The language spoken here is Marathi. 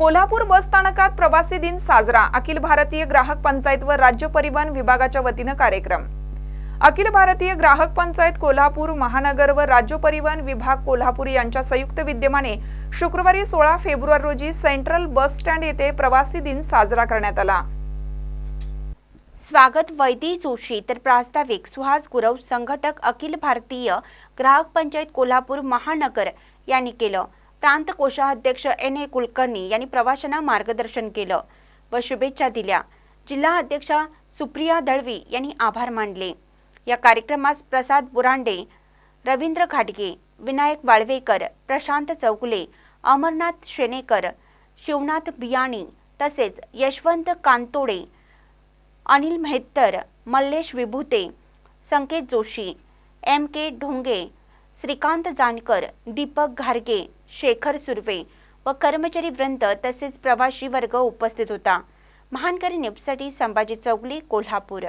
कोल्हापूर बस स्थानकात प्रवासी दिन साजरा. अखिल भारतीय ग्राहक पंचायत व राज्य परिवहन विभागाच्या वतीनं कार्यक्रम. अखिल भारतीय ग्राहक पंचायत कोल्हापूर महानगर व राज्य परिवहन विभाग कोल्हापूर यांच्या संयुक्त विद्यमाने शुक्रवारी सोळा फेब्रुवारी रोजी सेंट्रल बस स्टँड येथे प्रवासी दिन साजरा करण्यात आला. स्वागत वैदी जोशी तर प्रास्ताविक सुहास गुरव संघटक अखिल भारतीय ग्राहक पंचायत कोल्हापूर महानगर यांनी केलं. प्रांत कोषाध्यक्ष एन ए कुलकर्णी यांनी प्रवाशांना मार्गदर्शन केलं व शुभेच्छा दिल्या. जिल्हा अध्यक्षा सुप्रिया दळवी यांनी आभार मानले. या कार्यक्रमास प्रसाद बुरांडे रवींद्र घाटगे विनायक वाळवेकर प्रशांत चौगुले अमरनाथ शेनेकर शिवनाथ बियाणी तसेच यशवंत कांतोडे अनिल मेहत्तर मल्लेश विभूते संकेत जोशी एम के ढोंगे श्रीकांत जानकर दीपक घारगे शेखर सुर्वे व कर्मचारी वृंद तसेच प्रवाशी वर्ग उपस्थित होता. महानकरी न्यूजसाठी संभाजी चौगली कोल्हापूर.